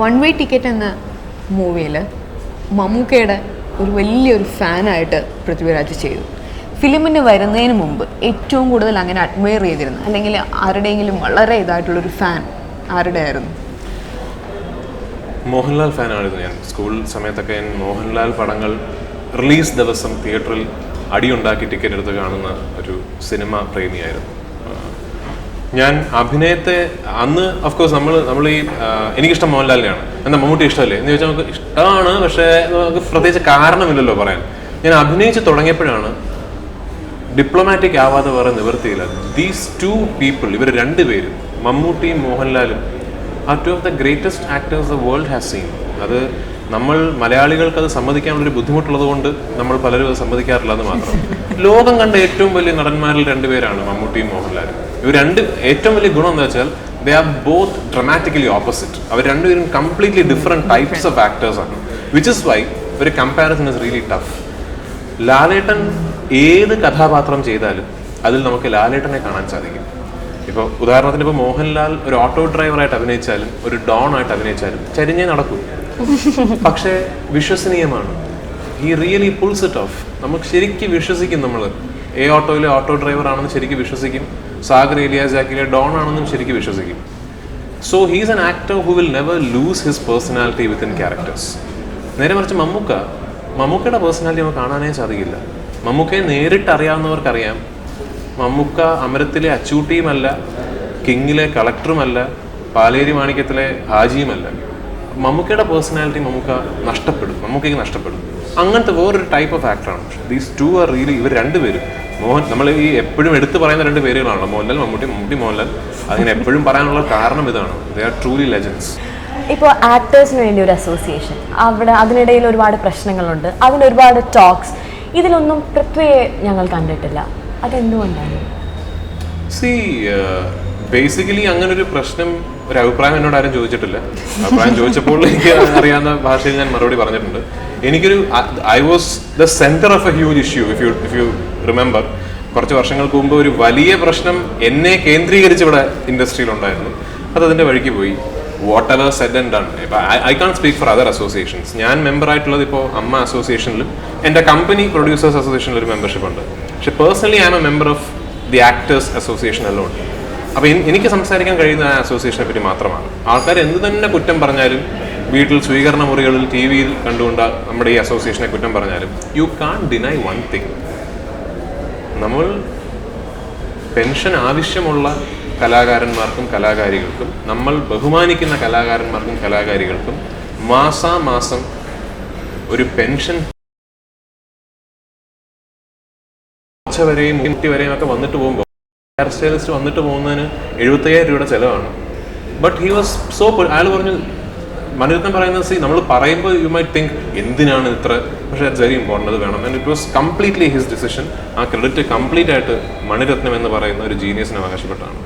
One way ticket എന്ന മൂവിയിൽ മമ്മൂക്കയുടെ ഒരു വലിയൊരു ഫാനായിട്ട് പൃഥ്വിരാജ് ചെയ്തു. ഫിലിമിന് വരുന്നതിന് മുമ്പ് ഏറ്റവും കൂടുതൽ അങ്ങനെ അഡ്മയർ ചെയ്തിരുന്നു അല്ലെങ്കിൽ ആരുടെയെങ്കിലും വളരെ ഇതായിട്ടുള്ളൊരു ഫാൻ ആരുടെ ആയിരുന്നു മോഹൻലാൽ ഫാനായിരുന്നു ഞാൻ. സ്കൂൾ സമയത്തൊക്കെ ഞാൻ മോഹൻലാൽ പടങ്ങൾ റിലീസ് ദിവസം തിയേറ്ററിൽ അടിയുണ്ടാക്കി ടിക്കറ്റ് എടുത്ത് കാണുന്ന ഒരു സിനിമ പ്രേമിയായിരുന്നു. ഞാൻ അഭിനയത്തെ അന്ന് കോഴ്സ് നമ്മൾ നമ്മൾ ഈ എനിക്കിഷ്ടം മോഹൻലാലിനെയാണ്. എന്താ മമ്മൂട്ടി ഇഷ്ടമല്ലേ? എന്ന് ചോദിച്ചാൽ നമുക്ക് ഇഷ്ടമാണ് പക്ഷേ നമുക്ക് പ്രത്യേകിച്ച് കാരണമില്ലല്ലോ പറയാൻ. ഞാൻ അഭിനയിച്ച് തുടങ്ങിയപ്പോഴാണ് ഡിപ്ലോമാറ്റിക് ആവാതെ വേറെ നിവൃത്തിയില്ല. ദീസ് ടു പീപ്പിൾ ഇവർ രണ്ടുപേരും മമ്മൂട്ടിയും മോഹൻലാലും are two of the greatest actors the world has seen അത് നമ്മൾ മലയാളികൾക്ക് അത് സമ്മതിക്കാനുള്ളൊരു ബുദ്ധിമുട്ടുള്ളത് കൊണ്ട് നമ്മൾ പലരും അത് സമ്മതിക്കാറില്ല എന്ന് മാത്രം. ലോകം കണ്ട ഏറ്റവും വലിയ നടന്മാരിൽ രണ്ടുപേരാണ് മമ്മൂട്ടിയും മോഹൻലാലും. ഇവർ രണ്ട് ഏറ്റവും വലിയ ഗുണം എന്താ വെച്ചാൽ they are both dramatically opposite അവർ രണ്ടുപേരും completely different types of actors ആണ്. വിച്ച് ഇസ് വൈ ഒരു comparison is really tough Lalettan ഏത് കഥാപാത്രം ചെയ്താലും അതിൽ നമുക്ക് ലാലേട്ടനെ കാണാൻ സാധിക്കും. ഇപ്പോൾ ഉദാഹരണത്തിന് ഇപ്പോൾ മോഹൻലാൽ ഒരു ഓട്ടോ ഡ്രൈവറായിട്ട് അഭിനയിച്ചാലും ഒരു ഡോൺ ആയിട്ട് അഭിനയിച്ചാലും ചരിഞ്ഞേ നടക്കും. പക്ഷേ വിശ്വസനീയമാണ്. He really pulls it off നമുക്ക് ശരിക്കും വിശ്വസിക്കും നമ്മൾ എ ഓട്ടോയിലെ ഓട്ടോ ഡ്രൈവർ ആണെന്ന് ശരിക്കും വിശ്വസിക്കും. സാഗർ ഏലിയാസാക്കിലെ ഡോൺ ആണെന്നും ശരിക്കും വിശ്വസിക്കും. So he's an actor who will never lose his personality within characters നേരെ മറിച്ച് മമ്മൂക്ക. മമ്മൂക്കയുടെ പേഴ്സണാലിറ്റി നമുക്ക് കാണാനേ സാധിക്കില്ല. മമ്മൂക്കയെ നേരിട്ട് അറിയാവുന്നവർക്കറിയാം. മമ്മൂക്ക അമരത്തിലെ അച്ചൂട്ടിയുമല്ല കിങ്ങിലെ കളക്ടറുമല്ല പാലേരി മാണിക്യത്തിലെ ഹാജിയുമല്ല. മമ്മൂക്കയുടെ പേഴ്സണാലിറ്റി മമ്മൂക്ക നഷ്ടപ്പെടും. മമ്മൂക്കയ്ക്ക് നഷ്ടപ്പെടും. അങ്ങനത്തെ വേറൊരു ടൈപ്പ് ഓഫ് ആക്ടറാണ് പക്ഷേ ദീസ് ടു ആർ റിയലി ഇവർ രണ്ടുപേരും. മോഹൻ നമ്മൾ ഈ എപ്പോഴും എടുത്തു പറയുന്ന രണ്ട് പേരുകളാണല്ലോ. മോഹൻലാൽ മമ്മൂട്ടി മമ്മൂട്ടി മോഹൻലാൽ. അങ്ങനെ എപ്പോഴും പറയാനുള്ള കാരണം ഇതാണ്. ദേ ആർ ട്രൂലി ലെജൻസ് ഇപ്പോൾ ആക്ടേഴ്സിന് വേണ്ടി ഒരു അസോസിയേഷൻ അവിടെ അതിനിടയിൽ ഒരുപാട് പ്രശ്നങ്ങളുണ്ട്. അതിന് ഒരുപാട് ടോക്സ് ഇതിലൊന്നും പൃഥ്വിയെ ഞങ്ങൾ കണ്ടിട്ടില്ല. അതെന്തുകൊണ്ടാണ്? സി ബേസിക്കലി അങ്ങനെ ഒരു പ്രശ്നം ഒരു അഭിപ്രായം എന്നോട് ആരും ചോദിച്ചിട്ടില്ല. അഭിപ്രായം ചോദിച്ചപ്പോൾ എനിക്ക് അറിയാവുന്ന ഭാഷയിൽ ഞാൻ മറുപടി പറഞ്ഞിട്ടുണ്ട്. എനിക്കൊരു I was the centre of a huge issue if you if you remember കുറച്ച് വർഷങ്ങൾക്ക് മുമ്പ് ഒരു വലിയ പ്രശ്നം എന്നെ കേന്ദ്രീകരിച്ച് ഇവിടെ ഇൻഡസ്ട്രിയിൽ ഉണ്ടായിരുന്നു. അത് അതിന്റെ വഴിക്ക് പോയി. Whatever said and done I can't speak for other associations ഞാൻ മെമ്പർ ആയിട്ടുള്ളത് ഇപ്പോൾ അമ്മ അസോസിയേഷനിലും എന്റെ കമ്പനി പ്രൊഡ്യൂസേഴ്സ് അസോസിയേഷനിൽ ഒരു മെമ്പർഷിപ്പ് ഉണ്ട്. പക്ഷെ personally I am a member of the actors association alone അപ്പോൾ എനിക്ക് സംസാരിക്കാൻ കഴിയുന്ന ആ അസോസിയേഷനെ പറ്റി മാത്രമാണ്. ആൾക്കാർ എന്ത് തന്നെ കുറ്റം പറഞ്ഞാലും വീട്ടിൽ സ്വീകരണ മുറികളിൽ ടി വിയിൽ കണ്ടുകൊണ്ട് നമ്മുടെ ഈ അസോസിയേഷനെ കുറ്റം പറഞ്ഞാലും you can't deny one thing നമ്മൾ പെൻഷൻ ആവശ്യമുള്ള കലാകാരന്മാർക്കും കലാകാരികൾക്കും നമ്മൾ ബഹുമാനിക്കുന്ന കലാകാരന്മാർക്കും കലാകാരികൾക്കും മാസാമാസം ഒരു പെൻഷൻ വരെയും വരെയും ഒക്കെ വന്നിട്ട് പോകുമ്പോൾ ഹെയർ സ്റ്റൈലിസ്റ്റ് വന്നിട്ട് പോകുന്നതിന് എഴുപത്തയ്യായിരം രൂപയുടെ ചിലവാണ്. ബട്ട് ഹി വാസ് സോ അയാൾ പറഞ്ഞു മനുരത്നം പറയുന്നത് സി നമ്മൾ പറയുമ്പോൾ യു മൈ തിങ്ക് എന്തിനാണ് ഇത്ര? പക്ഷേ അത് വെരി ഇമ്പോർട്ടന്റ് അത് വേണം. And it was completely his decision ആ ക്രെഡിറ്റ് കംപ്ലീറ്റ് ആയിട്ട് മണിരത്നം എന്ന് പറയുന്ന ഒരു ജീനിയസിന് അവകാശപ്പെട്ടാണ്.